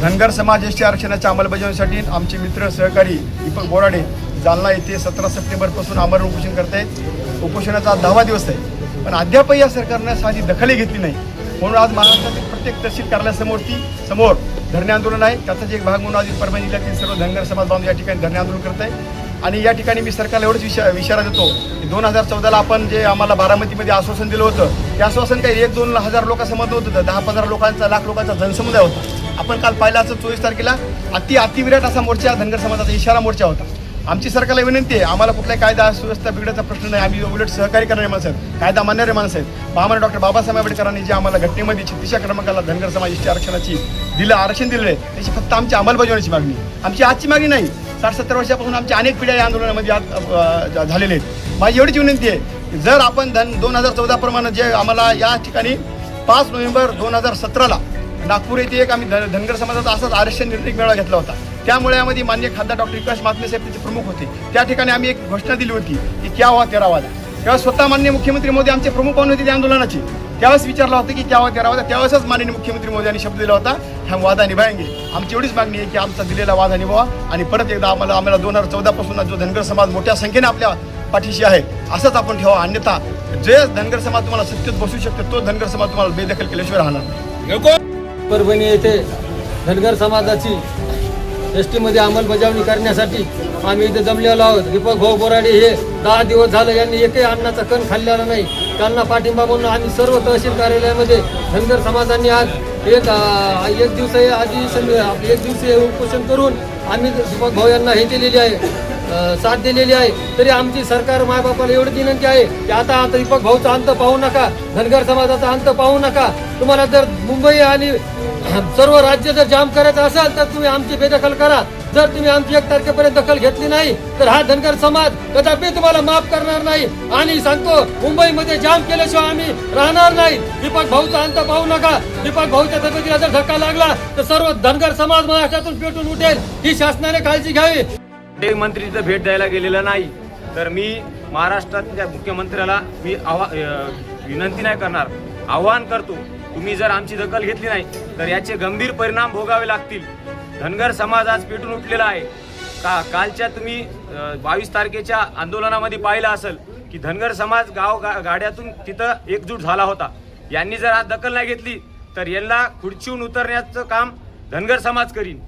धनगर समाज S T आरक्षणाच्या अंमलबजावणीसाठी आमचे मित्र सहकारी दीपक बोराडे जालना येथे सतरा सप्टेंबरपासून आमरण उपोषण करत आहेत उपोषणाचा आज दहावा दिवस आहे. पण अद्यापही या सरकारनं साधी दखलही घेतली नाही. म्हणून आज महाराष्ट्रातील प्रत्येक तहसील कार्यालयासमोर ती समोर धरणे आंदोलन आहे. त्याचाच एक भाग म्हणून आज परभणी जिल्ह्यातील सर्व धनगर समाज बांधव या ठिकाणी धरणे आंदोलन करत आहे आणि या ठिकाणी मी सरकारला एवढंच विशा इशारा देतो की दोन हजार चौदाला आपण जे आम्हाला बारामतीमध्ये आश्वासन दिलं होतं ते आश्वासन काही एक दोन हजार लोकांसमोर होतं दहा पंधरा लोकांचा लाख लोकांचा जनसमुदाय होता. आपण काल पाहिलं असं चोवीस तारखेला अति अतिविराट असा मोर्चा धनगर समाजाचा इशारा मोर्चा होता. आमची सरकारला विनंती आहे आम्हाला कुठलाही कायदा सुव्यवस्था बिघडायचा प्रश्न नाही. आम्ही उलट सहकारी करणारे माणसं आहेत कायदा मानणारे माणसं आहेत. महामान्य डॉक्टर बाबासाहेब आंबेडकरांनी जे आम्हाला घटनेमध्ये छत्तीसच्या क्रमांकाला धनगर समाज इष्टी आरक्षणाची दिलं आरक्षण दिलेलं आहे त्याची फक्त आमची अंमलबजावणीची मागणी आमची आजची मागणी नाही. साठ सत्तर वर्षापासून आमच्या अनेक पिढ्या या आंदोलनामध्ये आज झालेले आहेत. माझी एवढीच विनंती आहे जर आपण धन दोन हजार चौदाप्रमाणे जे आम्हाला या ठिकाणी पाच नोव्हेंबर दोन हजार सतराला नागपूर येथे एक आम्ही धन धनगर समाजाचा असाच आरक्षण निर्णय मेळावा घेतला होता. त्यामुळे यामध्ये मान्य खासदार डॉक्टर विकास मातले साहेब त्याचे प्रमुख होते. त्या ठिकाणी आम्ही एक घोषणा दिली होती की क्या व्हा तेरा वादा. तेव्हा स्वतः मान्य मुख्यमंत्री मोदी आमचे प्रमुख पाहून होते त्या आंदोलनाची. त्यावेळेस विचारला होता की क्या व्हा तेरा वादा? त्यावेळेसच माननीय मुख्यमंत्री मोदी यांनी शब्द दिला होता हम वादा निभायंगे आमची एवढीच मागणी आहे की आमचा दिलेला वादा निभावा आणि परत एकदा आम्हाला आम्हाला दोन हजार चौदापासून जो धनगर समाज मोठ्या संख्येने आपल्या पाठीशी आहे असंच आपण ठेवा. अन्यथा जे धनगर समाज तुम्हाला सत्तेत बसू शकतो तो धनगर समाज तुम्हाला बेदखल केल्याशिवाय राहणार नाही. परभणी येथे धनगर समाजाची एस टीमध्ये अंमलबजावणी करण्यासाठी आम्ही इथे जमलेलो आहोत. दीपक भाऊ बोराडे हे दहा दिवस झालं यांनी एकही अन्नाचा कण खाल्लेला नाही. त्यांना पाठिंबा म्हणून आम्ही सर्व तहसील कार्यालयामध्ये धनगर समाजांनी आज एक एक दिवस आधी एक दिवसीय उपोषण करून आम्ही दीपक भाऊ यांना हे दिलेली आहे. साथ दिलेली आहे. तरी आमची सरकार मायबापाला एवढी विनंती आहे की आता आता दीपक भाऊचा अंत पाहू नका. धनगर समाजाचा अंत पाहू नका. तुम्हाला जर मुंबई आणि सर्व राज्य जर जाम करायचं असेल तर तुम्ही आमची बेदखल करा. जर तुम्ही आमची एक तारखेपर्यंत दखल घेतली नाही तर हा धनगर समाज कदापि तुम्हाला माफ करणार नाही. आणि सांगतो मुंबईमध्ये जाम केल्याशिवाय आम्ही राहणार नाही. दीपक भाऊचा अंत पाहू नका. दीपक भाऊच्या तब्येतीला जर धक्का लागला तर सर्व धनगर समाज महाराष्ट्रातून पेटून उठेल. ही शासनाने काळजी घ्यावी. ते मंत्री भेट द्यायला गेलेला नाही. तर मी महाराष्ट्रातल्या मुख्यमंत्र्याला मी आवा विनंती नाही करणार. आवाहन करतो. तुम्ही जर आमची दखल घेतली नाही तर याचे गंभीर परिणाम भोगावे लागतील. धनगर समाज आज पेटून उठलेला आहे. का कालच्या तुम्ही बावीस तारखेच्या आंदोलनामध्ये पाहिलं असेल की धनगर समाज गाव गा गाड्यातून तिथं एकजूट झाला होता. यांनी जर आज दखल नाही घेतली तर यांना खुर्चीहून उतरण्याचं काम धनगर समाज करीन.